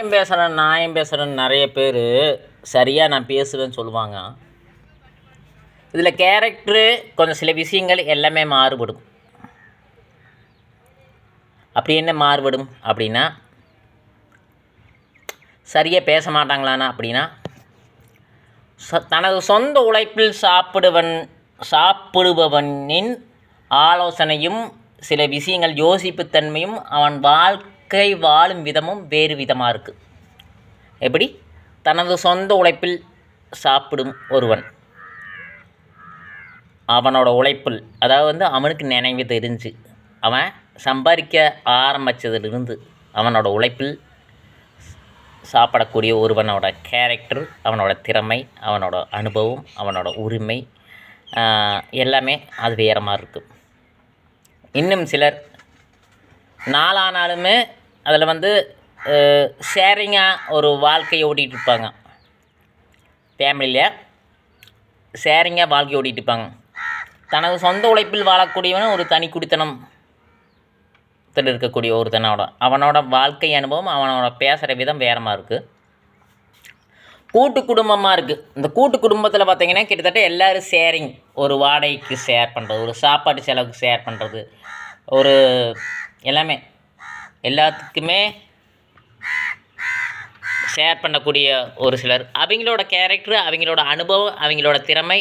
ஏன் பேசுகிறேன் நியாயம் பேசுகிறேன்னு நிறைய பேர் சரியாக நான் பேசுவேன்னு சொல்லுவாங்க. இதில் கேரக்டரு கொஞ்சம் சில விஷயங்கள் எல்லாமே மாறுபடும். அப்படி என்ன மாறுபடும் அப்படின்னா சரியாக பேச மாட்டாங்களானா அப்படின்னா ச தனது சொந்த உழைப்பில் சாப்பிடுவன் சாப்பிடுபவனின் ஆலோசனையும் சில விஷயங்கள் யோசிப்புத்தன்மையும் அவன் வாழ்க்கை வாழும் விதமும் வேறு விதமாக இருக்குது எப்படி? தனது சொந்த உழைப்பில் சாப்பிடும் ஒருவன். அவனோட உழைப்பில் அதாவது வந்து அவனுக்கு நினைவு தெரிஞ்சு அவன் சம்பாதிக்க ஆரம்பித்ததிலிருந்து அவனோட உழைப்பில் சாப்பிடக்கூடிய ஒருவனோட கேரக்டர் அவனோட திறமை அவனோட அனுபவம் அவனோட உரிமை எல்லாமே அது வேறு மாதிரி இருக்கும் இன்னும் சிலர் நாளானாலுமே அதில் வந்து ஷேரிங்காக ஒரு வாழ்க்கையை ஓட்டிகிட்டு இருப்பாங்க. ஃபேமிலியில் ஷேரிங்காக வாழ்க்கை ஓட்டிகிட்டு இருப்பாங்க. தனது சொந்த உழைப்பில் வாழக்கூடியவன் ஒரு தனி குடித்தனம் இருக்கக்கூடிய ஒருத்தனோட. அவனோட வாழ்க்கை அனுபவம் அவனோட பேசுகிற விதம் வேறமாக இருக்குது கூட்டு குடும்பமாக இருக்குது இந்த கூட்டு குடும்பத்தில் பார்த்தீங்கன்னா கிட்டத்தட்ட எல்லோரும் ஷேரிங் ஒரு வாடகைக்கு ஷேர் பண்ணுறது ஒரு சாப்பாடு செலவுக்கு ஷேர் பண்ணுறது ஒரு எல்லாமே எல்லாத்துக்குமே ஷேர் பண்ணக்கூடிய ஒரு சிலர். அவங்களோட கேரக்டர் அவங்களோட அனுபவம் அவங்களோட திறமை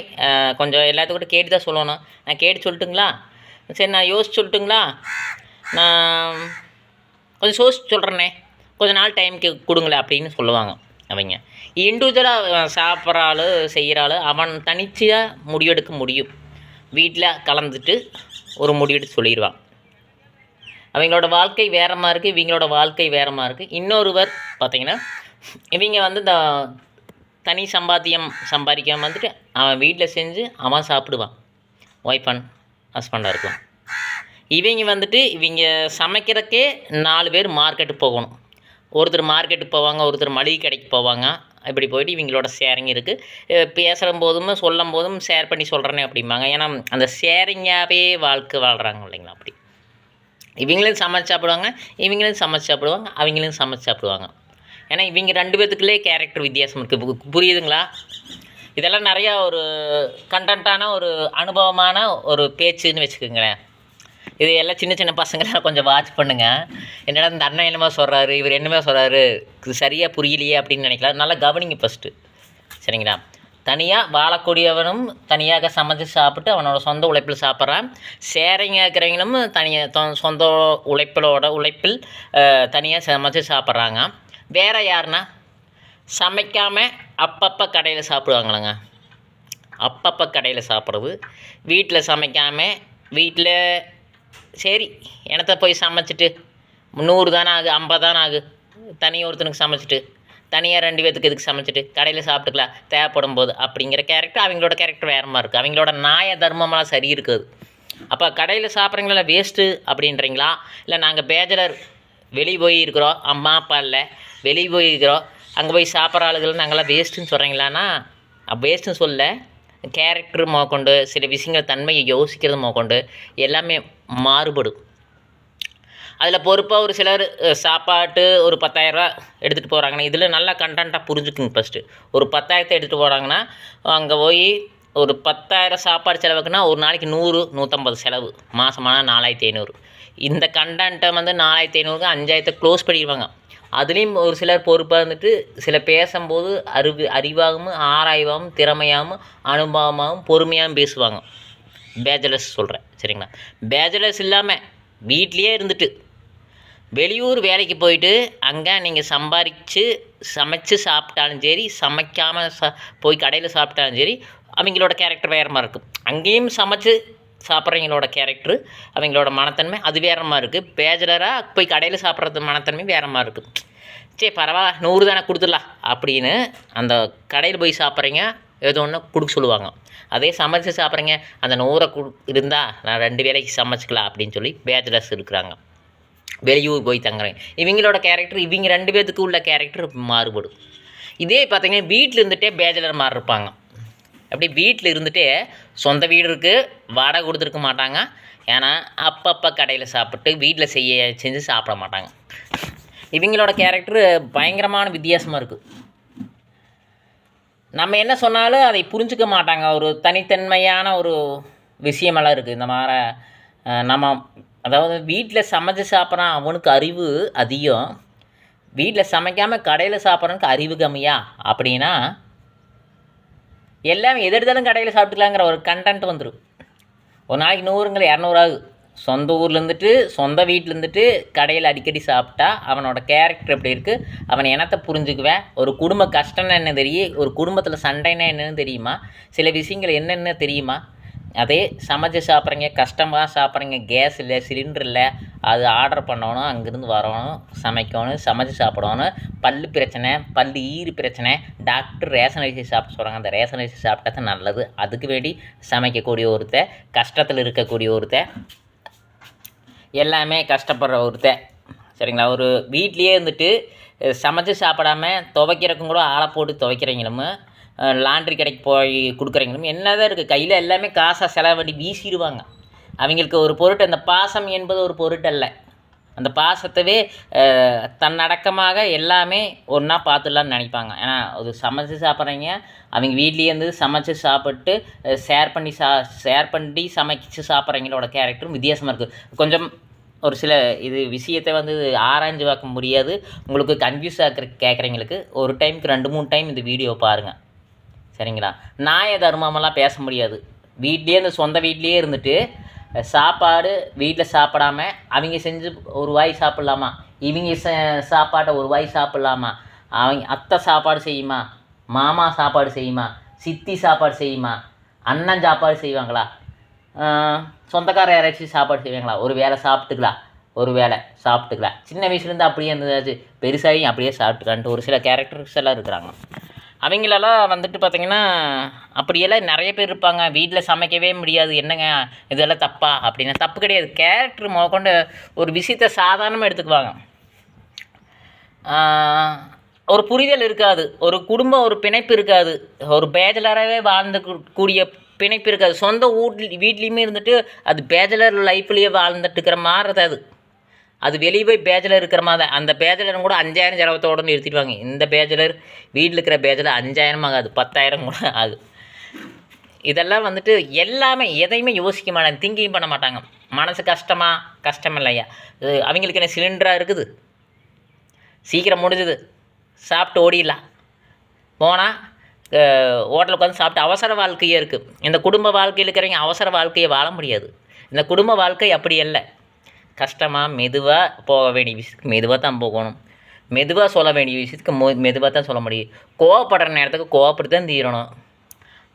கொஞ்சம் எல்லாத்துக்கிட்ட கேட்டு தான் சொல்லணும். நான் கேட்டு சொல்லட்டுங்களா? சரி நான் யோசிச்சு சொல்லட்டுங்களா? நான் கொஞ்சம் யோசிச்சு சொல்கிறேனே கொஞ்ச நாள் டைமுக்கு கொடுங்களேன் அப்படின்னு சொல்லுவாங்க அவங்க. இண்டிவிஜுவலாக சாப்பிட்ற ஆள் செய்கிற ஆள் அவன் தனிச்சையாக முடிவெடுக்க முடியும். வீட்டில் கலந்துட்டு ஒரு முடிவெடுத்து சொல்லிடுவான். அவங்களோட வாழ்க்கை வேறமாக இருக்குது இவங்களோட வாழ்க்கை வேறமாக இருக்குது இன்னொருவர் பார்த்தீங்கன்னா இவங்க வந்து இந்த தனி சம்பாத்தியம் சம்பாதிக்காமல் வந்துட்டு அவன் வீட்டில் செஞ்சு அவன் சாப்பிடுவான். ஒய்ஃப் அண்ட் ஹஸ்பண்டாக இருக்கும் இவங்க வந்துட்டு இவங்க சமைக்கிறதுக்கே நாலு பேர் மார்க்கெட்டு போகணும். ஒருத்தர் மார்க்கெட்டுக்கு போவாங்க ஒருத்தர் மளிகை கடைக்கு போவாங்க. இப்படி போயிட்டு இவங்களோட ஷேரிங் இருக்குது பேசுகிற போதும் சொல்லும் போதும் ஷேர் பண்ணி சொல்கிறேனே அப்படிம்பாங்க. ஏன்னா அந்த ஷேரிங்காகவே வாழ்க்கை வாழ்கிறாங்க இல்லைங்களா அப்படி. இவங்களும் சமைச்சு சாப்பிடுவாங்க இவங்களும் சமைச்சு சாப்பிடுவாங்க அவங்களும் சமைச்சு சாப்பிடுவாங்க. ஏன்னா இவங்க ரெண்டு பேத்துக்குள்ளே கேரக்டர் வித்தியாசம் இருக்குது பு- புரியுதுங்களா? இதெல்லாம் நிறையா ஒரு கண்டென்ட்டான ஒரு அனுபவமான ஒரு பேச்சுன்னு வச்சுக்கோங்களேன். இது எல்லாம் சின்ன சின்ன பசங்களாம் கொஞ்சம் வாட்ச் பண்ணுங்கள் என்னடா இந்த அண்ணன் என்னமோ சொல்கிறாரு இவர் என்னமோ சொல்கிறாரு சரியாக புரியலையே அப்படின்னு நினைக்கலாம். நல்லா கவனிங்க ஃபஸ்ட்டு சரிங்களா? தனியாக வாழக்கூடியவனும் தனியாக சமைச்சு சாப்பிட்டு அவனோட சொந்த உழைப்பில் சாப்பிட்றான். சேரிங்க இருக்கிறவங்களும் தனியாக தொ- சொந்த உழைப்பிலோட உழைப்பில் தனியாக சமைச்சு சாப்பிட்றாங்க. வேறு யாருன்னா? சமைக்காமல் அப்பப்போ கடையில் சாப்பிடுவாங்களேங்க. அப்பப்போ கடையில் சாப்பிட்றது. வீட்டில் சமைக்காமல் வீட்டில் சரி எனத்த போய் சமைச்சிட்டு? நூறு தானே ஆகு ஐம்பது தானே ஆகு. தனி ஒருத்தனுக்கு சமைச்சிட்டு. தனியாக ரெண்டு பேத்துக்கு இதுக்கு சமைச்சிட்டு கடையில் சாப்பிட்டுக்கலாம் தேவைப்படும் போது அப்படிங்கிற கேரக்டர் அவங்களோட கேரக்டர் வேறு மாதிரி இருக்குது அவங்களோட நாய தர்மமெல்லாம் சரி இருக்குது. அப்போ கடையில் சாப்பிட்றீங்களா வேஸ்ட்டு அப்படின்றீங்களா? இல்லை நாங்கள் பேஜலர் வெளியே போய் இருக்கிறோம் அம்மா அப்பா இல்லை வெளியே போய் இருக்கிறோம் அங்கே போய் சாப்பிட்ற ஆளுகள் நாங்களாம் வேஸ்ட்டுன்னு சொல்கிறீங்களான்னா வேஸ்ட்டுன்னு சொல்ல கேரக்டர் மோக்கொண்டு சில விஷயங்கள் தன்மையை யோசிக்கிறது மோக்கொண்டு எல்லாமே மாறுபடும். அதில் பொறுப்பாக ஒரு சிலர் சாப்பாட்டு ஒரு பத்தாயிரரூவா எடுத்துகிட்டு போகிறாங்கன்னா இதில் நல்லா கண்டென்ட்டாக புரிஞ்சுக்குங்க ஃபஸ்ட்டு ஒரு பத்தாயிரத்தை எடுத்துகிட்டு போகிறாங்கன்னா அங்கே போய் ஒரு பத்தாயிரம் சாப்பாடு செலவுக்குன்னா ஒரு நாளைக்கு நூறு நூற்றம்பது செலவு. மாதமான நாலாயிரத்தி ஐநூறு. இந்த கண்டென்ட்டை வந்து நாலாயிரத்தி ஐநூறுக்கு அஞ்சாயிரத்தை க்ளோஸ் பண்ணிடுவாங்க. அதுலேயும் ஒரு சிலர் பொறுப்பாக இருந்துட்டு சில பேசும்போது அறிவு அறிவாகவும் ஆராய்வாகவும் திறமையாகவும் அனுபவமாகவும் பொறுமையாகவும் பேசுவாங்க. பேச்சுலர்ஸ் சொல்கிறேன் சரிங்களா? பேச்சுலர்ஸ் இல்லாமல் வீட்லேயே இருந்துட்டு வெளியூர் வேலைக்கு போயிட்டு அங்கே நீங்கள் சம்பாதிச்சு சமைச்சு சாப்பிட்டாலும் சரி சமைக்காமல் ச போய் கடையில் சாப்பிட்டாலும் சரி அவங்களோட கேரக்டர் வேறு மாதிரி இருக்கும். அங்கேயும் சமைச்சு சாப்பிட்றவங்களோட கேரக்டரு அவங்களோட மனத்தன்மை அது வேறு மாதிரி இருக்குது பேச்சுலராக போய் கடையில் சாப்பிட்றது மனத்தன்மை வேறு மாதிரி இருக்குது சரி பரவாயில்ல நூறு தானே கொடுத்துடலாம் அப்படின்னு அந்த கடையில் போய் சாப்பிட்றீங்க ஏதோ ஒன்று கொடுக்க சொல்லுவாங்க. அதே சமைச்சு சாப்பிட்றீங்க அந்த நூறை கு இருந்தால் நான் ரெண்டு வேலைக்கு சமைச்சிக்கலாம் அப்படின்னு சொல்லி பேச்சுலர்ஸ் இருக்கிறாங்க. வெளியூர் போய் தங்குறேன். இவங்களோட கேரக்டர் இவங்க ரெண்டு பேர்த்துக்கு உள்ள கேரக்டர் மாறுபடும். இதே பார்த்தீங்கன்னா வீட்டில் இருந்துகிட்டே பேச்சலர் மாதிரி இருப்பாங்க. அப்படி வீட்டில் இருந்துகிட்டே சொந்த வீடு இருக்குது வாடகை கொடுத்துருக்க மாட்டாங்க. ஏன்னா அப்பப்போ கடையில் சாப்பிட்டு வீட்டில் செய்ய செஞ்சு சாப்பிட மாட்டாங்க. இவங்களோட கேரக்டரு பயங்கரமான வித்தியாசமாக இருக்குது நம்ம என்ன சொன்னாலும் அதை புரிஞ்சுக்க மாட்டாங்க. ஒரு தனித்தன்மையான ஒரு விஷயமெல்லாம் இருக்குது இந்த மாதிரி நம்ம அதாவது வீட்டில் சமைச்சு சாப்பிட்றான் அவனுக்கு அறிவு அதிகம். வீட்டில் சமைக்காமல் கடையில் சாப்பிட்றவனுக்கு அறிவு கம்மியா? அப்படின்னா எல்லாம் எதிர்த்தாலும் கடையில் சாப்பிட்டுக்கலாங்கிற ஒரு கண்டென்ட் வந்துடும் ஒரு நாளைக்கு நூறுங்கிற இரநூறாகு. சொந்த ஊர்லேருந்துட்டு சொந்த வீட்டிலேருந்துட்டு கடையில் அடிக்கடி சாப்பிட்டா அவனோட கேரக்டர் எப்படி இருக்குது அவன் என்னத்தை புரிஞ்சுக்குவேன். ஒரு குடும்ப கஷ்டம்னா என்ன தெரியும் ஒரு குடும்பத்தில் சண்டைன்னா என்னன்னு தெரியுமா? சில விஷயங்கள் என்னென்ன தெரியுமா? அதே சமைச்சு சாப்பிட்றீங்க கஷ்டமாக சாப்பிட்றீங்க கேஸ் இல்லை சிலிண்டர் இல்லை அது ஆர்டர் பண்ணணும் அங்கேருந்து வரணும் சமைக்கணும் சமைச்சு சாப்பிடணும். பல்லு பிரச்சனை பல்லு ஈறு பிரச்சனை டாக்டர் ரேஷன் அரிசி சாப்பிட சொல்கிறாங்க அந்த ரேஷன் அரிசி சாப்பிட்டா தான் நல்லது. அதுக்கு வேண்டி சமைக்கக்கூடிய ஒருத்த கஷ்டத்தில் இருக்கக்கூடிய ஒருத்த எல்லாமே கஷ்டப்படுற ஒருத்த சரிங்களா? ஒரு வீட்லேயே இருந்துட்டு சமைச்சு சாப்பிடாம துவைக்கிறக்கும் கூட ஆளை போட்டு துவைக்கிறீங்களும் லாண்ட்ரி கடைக்கு போய் கொடுக்குறவங்களும் என்னதான் இருக்குது கையில் எல்லாமே காசாக செலவண்டி வீசிடுவாங்க. அவங்களுக்கு ஒரு பொருட்டு அந்த பாசம் என்பது ஒரு பொருட்டல்ல. அந்த பாசத்தவே தன்னடக்கமாக எல்லாமே ஒன்றா பார்த்துடலான்னு நினைப்பாங்க. ஏன்னா அது சமைச்சு சாப்பிட்றீங்க அவங்க வீட்லேயே இருந்து சமைச்சு சாப்பிட்டு ஷேர் பண்ணி சா ஷேர் பண்ணி சமைச்சு சாப்பிட்றவங்களோட கேரக்டரும் வித்தியாசமாக இருக்குது கொஞ்சம் ஒரு சில இது விஷயத்தை வந்து ஆராய்ஞ்சு பார்க்க முடியாது. உங்களுக்கு கன்ஃபியூஸ் ஆக்கிற கேட்குறவங்களுக்கு ஒரு டைமுக்கு ரெண்டு மூணு டைம் இந்த வீடியோ பாருங்கள் சரிங்களா? நாய தர்மமெல்லாம் பேச முடியாது. வீட்லேயே இந்த சொந்த வீட்லேயே இருந்துட்டு சாப்பாடு வீட்டில் சாப்பிடாம அவங்க செஞ்சு ஒரு வாய் சாப்பிட்லாமா? இவங்க ச சாப்பாட்டை ஒரு வாய் சாப்பிட்லாமா? அவங்க அத்தை சாப்பாடு செய்யுமா? மாமா சாப்பாடு செய்யுமா? சித்தி சாப்பாடு செய்யுமா? அண்ணன் சாப்பாடு செய்வாங்களா? சொந்தக்காரர் சொந்தக்கார யாராச்சும் சாப்பாடு செய்வாங்களா? ஒரு வேளை சாப்பிட்டுக்கலாம் ஒரு வேளை சாப்பிட்டுக்கலாம் சின்ன வயசுலேருந்து அப்படியே இருந்ததாச்சு பெருசாகி அப்படியே சாப்பிட்டுக்கலான்ட்டு ஒரு சில கேரக்டர்ஸ் எல்லாம் இருக்கிறாங்க அவங்களெல்லாம் வந்துட்டு பார்த்தீங்கன்னா அப்படியெல்லாம் நிறைய பேர் இருப்பாங்க. வீட்டில் சமைக்கவே முடியாது. என்னங்க இதெல்லாம் தப்பா? அப்படின்னா. தப்பு கிடையாது. கேரக்டர் முதற்கொண்டு ஒரு விஷயத்தை சாதாரணமாக எடுத்துக்குவாங்க. ஒரு புரிதல் இருக்காது. ஒரு குடும்பம் ஒரு பிணைப்பு இருக்காது. ஒரு பேச்சலராகவே வாழ்ந்து கூடிய பிணைப்பு இருக்காது. சொந்த வீட்ல வீட்லேயுமே இருந்துட்டு அது பேச்சலர் லைஃப்லேயே வாழ்ந்துட்டு இருக்கிற மாதிரி தான் அது அது வெளியே போய் பேச்சலர் இருக்கிற மாதிரி தான். அந்த பேச்சலரும் கூட அஞ்சாயிரம் செலவத்தோட நிறுத்திடுவாங்க. இந்த பேச்சலர் வீட்டில் இருக்கிற பேச்சலர் அஞ்சாயிரம் ஆகாது. பத்தாயிரம் கூட ஆகுது. இதெல்லாம் வந்துட்டு எல்லாமே எதையுமே யோசிக்க மாட்டாங்க. திங்கிங் பண்ண மாட்டாங்க. மனசு கஷ்டமா? கஷ்டம் இல்லையா? இது அவங்களுக்கு என்ன சிலிண்டராக இருக்குது? சீக்கிரம் முடிஞ்சுது. சாப்பிட்டு ஓடிடலாம். போனால் ஹோட்டலுக்கு உட்காந்து சாப்பிட்டு அவசர வாழ்க்கையே இருக்குது இந்த குடும்ப வாழ்க்கையில் இருக்கிறவங்க அவசர வாழ்க்கையை வாழ முடியாது. இந்த குடும்ப வாழ்க்கை அப்படி இல்லை கஷ்டமாக மெதுவாக போக வேண்டிய விஷயத்துக்கு மெதுவாக தான் போகணும். மெதுவாக சொல்ல வேண்டிய விஷயத்துக்கு மொ மெதுவாக தான் சொல்ல முடியும். கோவப்படுற நேரத்துக்கு கோவப்பட்டு தான் தீரணும்.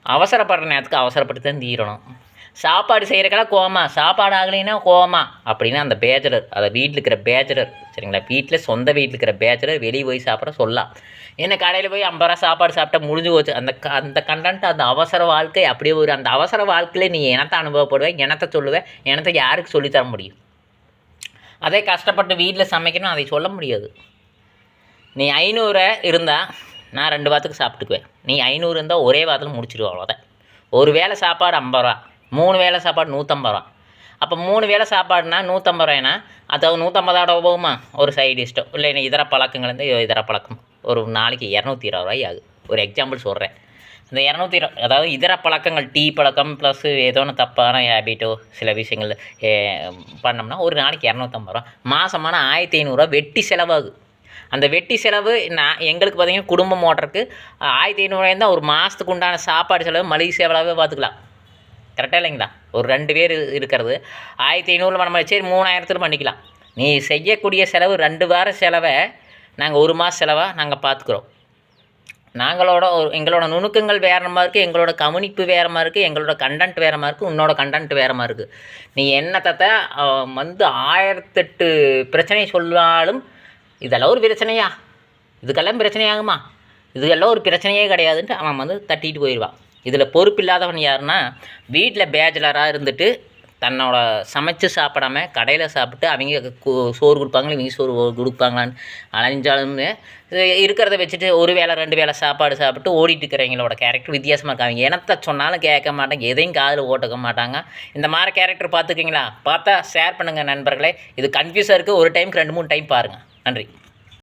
அவசரப்படுற நேரத்துக்கு அவசரப்பட்டு தான் தீரணும். சாப்பாடு செய்கிறக்கெல்லாம் கோமா சாப்பாடு ஆகலைன்னா கோமா அப்படின்னா அந்த பேச்சலர் அதை வீட்டில் இருக்கிற பேச்சலர் சரிங்களா? வீட்டில் சொந்த வீட்டில் இருக்கிற பேச்சலர் வெளியே போய் சாப்பிட சொல்லலாம். என்ன கடையில் போய் ஐம்பது ரூபா சாப்பாடு சாப்பிட்டா முடிஞ்சு போச்சு. அந்த க- அந்த கண்டென்ட் அந்த அவசர வாழ்க்கை அப்படியே ஒரு அந்த அவசர வாழ்க்கையில் நீ எனத்தை அனுபவப்படுவேன் எனத்தை சொல்லுவேன் எனத்தை யாருக்கு சொல்லித்தர முடியும்? அதே கஷ்டப்பட்டு வீட்டில் சமைக்கணும் அதை சொல்ல முடியாது. நீ ஐநூறு இருந்தால் நான் ரெண்டு வாரத்துக்கு சாப்பிட்டுக்குவேன். நீ ஐநூறு இருந்தால் ஒரே வாரத்தில் முடிச்சிடுவோம் அவ்வளோதான் ஒரு வேளை சாப்பாடு ஐம்பது ரூபா மூணு வேளை சாப்பாடு நூற்றம்பது ரூபா. அப்போ மூணு வேளை சாப்பாடுனா நூற்றம்பது ரூபாய்னா அது நூற்றம்பதோட போகுமா? ஒரு சைடு டிஷ்டோ இல்லை இதர பழக்கங்கள் இருந்து இதர பழக்கம். ஒரு நாளைக்கு இரநூத்தி இருபது ரூபாய் ஆகுது. ஒரு எக்ஸாம்பிள் சொல்கிறேன் இந்த இரநூத்தி அதாவது இதர பழக்கங்கள் டீ பழக்கம் ப்ளஸ் ஏதோ ஒன்று தப்பான ஹேபிட்டோ சில விஷயங்கள் பண்ணோம்னா ஒரு நாளைக்கு இரநூத்தம்பது ரூபா. மாதமான ஆயிரத்தி ஐநூறுரூவா வெட்டி செலவாகுது அந்த வெட்டி செலவு நான் எங்களுக்கு பார்த்தீங்கன்னா குடும்பம் ஓட்டுறதுக்கு ஆயிரத்தி ஐநூறுவாயிருந்தா ஒரு மாதத்துக்கு உண்டான சாப்பாடு செலவு மளிகை செலவாகவே பார்த்துக்கலாம் கரெக்டாக இல்லைங்களா? ஒரு ரெண்டு பேர் இருக்கிறது. ஆயிரத்தி ஐநூறுல நம்ம சரி மூணாயிரத்தில் பண்ணிக்கலாம். நீ செய்யக்கூடிய செலவு ரெண்டு வார செலவை நாங்கள் ஒரு மாத செலவாக நாங்கள் பார்த்துக்குறோம் நாங்களோட ஒரு எங்களோட நுணுக்கங்கள் வேறு மாதிரி இருக்குது எங்களோட கவனிப்பு வேறு மாதிரி இருக்குது எங்களோட கண்டென்ட் வேறு மாதிரி இருக்குது உன்னோட கண்டென்ட் வேறு மாதிரி இருக்குது நீ என்ன வந்து ஆயிரத்தெட்டு பிரச்சனை சொல்லாலும் இதெல்லாம் ஒரு பிரச்சனையா? இதுக்கெல்லாம் பிரச்சனையாகுமா? இதுக்கெல்லாம் ஒரு பிரச்சனையே கிடையாதுன்ட்டு அவன் வந்து தட்டிட்டு போயிடுவான் இதில் பொறுப்பு இல்லாதவன் யாருன்னா வீட்டில் பேச்சுலராக இருந்துட்டு தன்னோட சமைச்சு சாப்பிடாம கடையில் சாப்பிட்டு அவங்க கு- சோறு கொடுப்பாங்களா இவங்க சோறு கொடுப்பாங்களான்னு அலைஞ்சாலுமே இருக்கிறத வச்சுட்டு ஒரு வேளை ரெண்டு வேளை சாப்பாடு சாப்பிட்டு ஓடிட்டு இருக்கிறவங்களோட கேரக்டர் வித்தியாசமாக இருக்காங்க. எனத்தை சொன்னாலும் கேட்க மாட்டாங்க எதையும் காதில் ஓட்டுக்க மாட்டாங்க. இந்த மாதிரி கேரக்டர் பார்த்துக்கிங்களா பார்த்தா ஷேர் பண்ணுங்கள் நண்பர்களே. இது கன்ஃபியூஸாக இருக்குது ஒரு டைமுக்கு ரெண்டு மூணு டைம் பாருங்கள் நன்றி.